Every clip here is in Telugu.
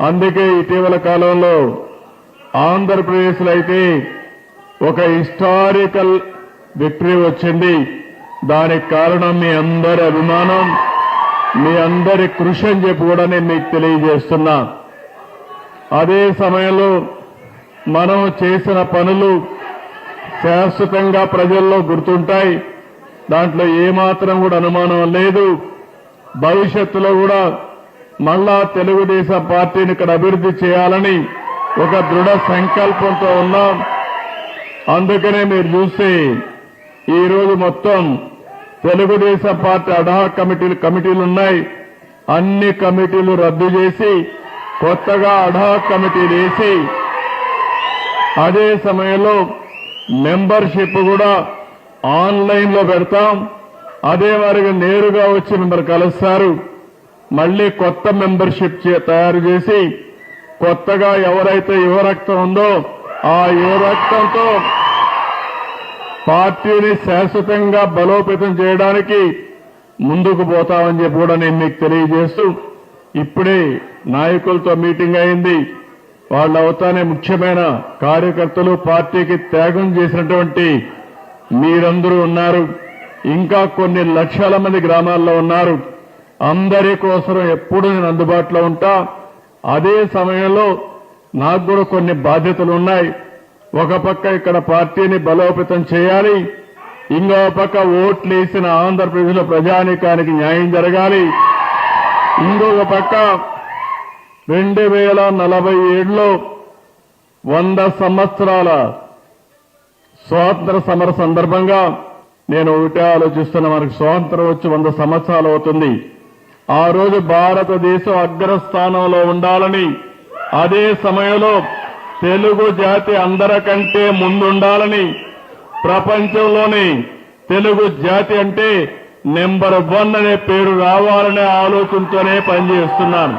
అందుకే ఇటీవల కాలంలో ఆంధ్రప్రదేశ్లో అయితే ఒక హిస్టారికల్ విక్టరీ వచ్చింది. దానికి కారణం మీ అందరి అభిమానం మీ అందరి కృషి అని చెప్పి కూడా నేను మీకు తెలియజేస్తున్నా. అదే సమయంలో మనం చేసిన పనులు శాశ్వతంగా ప్రజల్లో గుర్తుంటాయి. దాంట్లో ఏమాత్రం కూడా అనుమానం లేదు. భవిష్యత్తులో కూడా మళ్ళా తెలుగుదేశం పార్టీని ఇక్కడ అభివృద్ధి చేయాలని ఒక దృఢ సంకల్పంతో ఉన్నాం. అందుకనే మీరు చూస్తే ఈరోజు మొత్తం తెలుగుదేశం పార్టీ అడహా కమిటీలు కమిటీలు ఉన్నాయి. అన్ని కమిటీలు రద్దు చేసి కొత్తగా అడహా కమిటీలు వేసి అదే సమయంలో మెంబర్షిప్ కూడా ఆన్లైన్లో పెడతాం. అదే వారికి నేరుగా వచ్చి మిమ్మల్ని కలుస్తారు. మళ్ళీ కొత్త మెంబర్షిప్ చే- తయారు చేసి కొత్తగా ఎవరైతే యువ రక్తం ఉందో ఆ యువ రక్తంతో పార్టీని శాశ్వతంగా బలోపేతం చేయడానికి ముందుకు పోతామని చెప్పి కూడా నేను మీకు తెలియజేస్తూ ఇప్పుడే నాయకులతో మీటింగ్ అయింది. వాళ్ళు అవుతానే ముఖ్యమైన కార్యకర్తలు పార్టీకి త్యాగం చేసినటువంటి మీరందరూ ఉన్నారు. ఇంకా కొన్ని లక్షల మంది గ్రామాల్లో ఉన్నారు. అందరి కోసం ఎప్పుడు నేను అందుబాటులో ఉంటా. అదే సమయంలో నాకు కూడా కొన్ని బాధ్యతలు ఉన్నాయి ఒక పక్క ఇక్కడ పార్టీని బలోపేతం చేయాలి. ఇంకో పక్క ఓట్లు వేసిన ఆంధ్రప్రదేశ్లో ప్రజానీకానికి న్యాయం జరగాలి. ఇంకొక పక్క రెండు వేల నలభై ఏడులో వంద సంవత్సరాల స్వాతంత్ర సమర సందర్భంగా నేను ఒకటే ఆలోచిస్తున్న మనకు స్వాతంత్రం వచ్చి వంద సంవత్సరాలు అవుతుంది. ఆ రోజు భారతదేశం అగ్రస్థానంలో ఉండాలని అదే సమయంలో తెలుగు జాతి అందరికంటే ముందుండాలని ప్రపంచంలోని తెలుగు జాతి అంటే నెంబర్ వన్ అనే పేరు రావాలనే ఆలోచనతోనే పనిచేస్తున్నాను.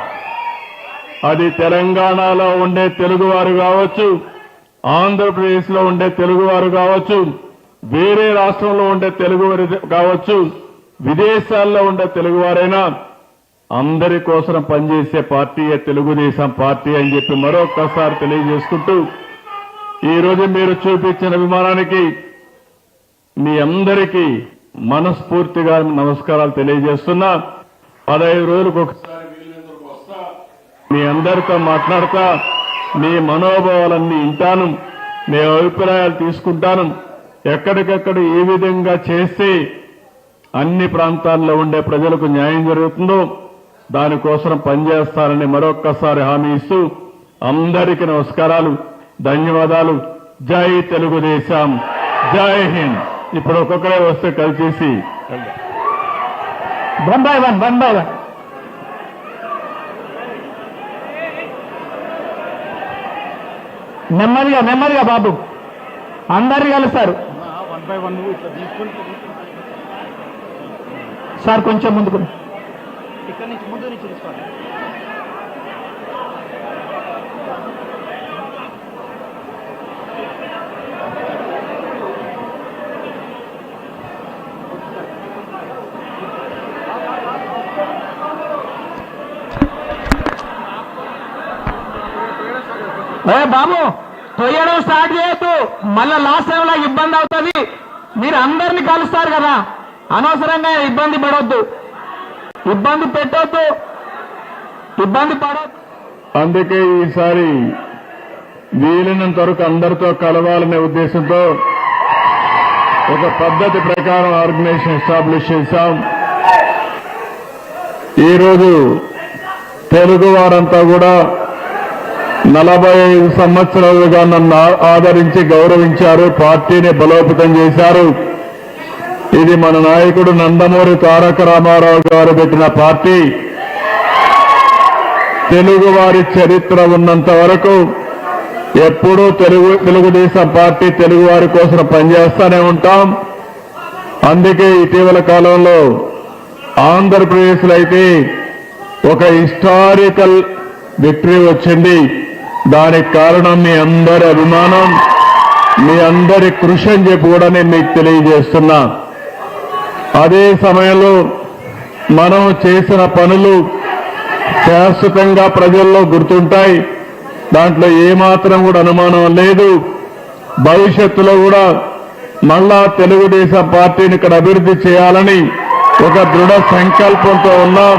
అది తెలంగాణలో ఉండే తెలుగువారు కావచ్చు ఆంధ్రప్రదేశ్లో ఉండే తెలుగువారు కావచ్చు వేరే రాష్ట్రంలో ఉండే తెలుగువారు కావచ్చు విదేశాల్లో ఉండే తెలుగువారైనా అందరి కోసం పనిచేసే పార్టీయే తెలుగుదేశం పార్టీ అని చెప్పి మరొక్కసారి తెలియజేసుకుంటూ ఈరోజు మీరు చూపించిన అభిమానానికి మీ అందరికీ మనస్ఫూర్తిగా నమస్కారాలు తెలియజేస్తున్నా. పదహైదు రోజులకు ఒకసారి మీ అందరితో మాట్లాడతా. మీ మనోభావాలన్నీ వింటాను. మీ అభిప్రాయాలు తీసుకుంటాను. ఎక్కడికెక్కడ ఏ విధంగా చేస్తే అన్ని ప్రాంతాల్లో ఉండే ప్రజలకు న్యాయం జరుగుతుందో దానికోసం పనిచేస్తానని మరొక్కసారి హామీ ఇస్తూ అందరికీ నమస్కారాలు ధన్యవాదాలు. జై తెలుగుదేశం. జై హింద్. ఇప్పుడు ఒక్కొక్కరే వస్తే కలిసేసి one by one one by one. నెమ్మదిగా నెమ్మదిగా బాబు. అందరు కలుస్తారు సార్ కొంచెం ముందుకు ఇక్కడ నుంచి ముందు నుంచి తీసుకోండి. ఏ బాబు తొయ్యడం స్టార్ట్ చేయొద్దు. మళ్ళా లాస్ట్ టైం లా ఇబ్బంది అవుతుంది. మీరు అందరిని కలుస్తారు కదా. అనవసరంగా ఇబ్బంది పడవద్దు ఇబ్బంది పెట్టద్దు. ఇబ్బంది పడద్దు. అందుకే ఈసారి వీలైనంత వరకు అందరితో కలవాలనే ఉద్దేశంతో ఒక పద్ధతి ప్రకారం ఆర్గనైజేషన్ ఎస్టాబ్లిష్ చేశాం. ఈరోజు తెలుగు వారంతా కూడా నలభై ఐదు సంవత్సరాలుగా నన్ను ఆదరించి గౌరవించారు పార్టీని బలోపేతం చేశారు. ఇది మన నాయకుడు నందమూరి తారక రామారావు గారు పెట్టిన పార్టీ. తెలుగు వారి చరిత్ర ఉన్నంత వరకు ఎప్పుడూ తెలుగు తెలుగుదేశం పార్టీ తెలుగు వారి కోసం పనిచేస్తూనే ఉంటాం. అందుకే ఇటీవల కాలంలో ఆంధ్రప్రదేశ్లో అయితే ఒక హిస్టారికల్ విక్టరీ వచ్చింది. దానికి కారణం మీ అందరి అభిమానం మీ అందరి కృషి అని చెప్పి కూడా నేను మీకు తెలియజేస్తున్నా. అదే సమయంలో మనం చేసిన పనులు శాశ్వతంగా ప్రజల్లో గుర్తుంటాయి. దాంట్లో ఏమాత్రం కూడా అనుమానం లేదు. భవిష్యత్తులో కూడా మళ్ళా తెలుగుదేశం పార్టీని ఇక్కడ అభివృద్ధి చేయాలని ఒక దృఢ సంకల్పంతో ఉన్నాం.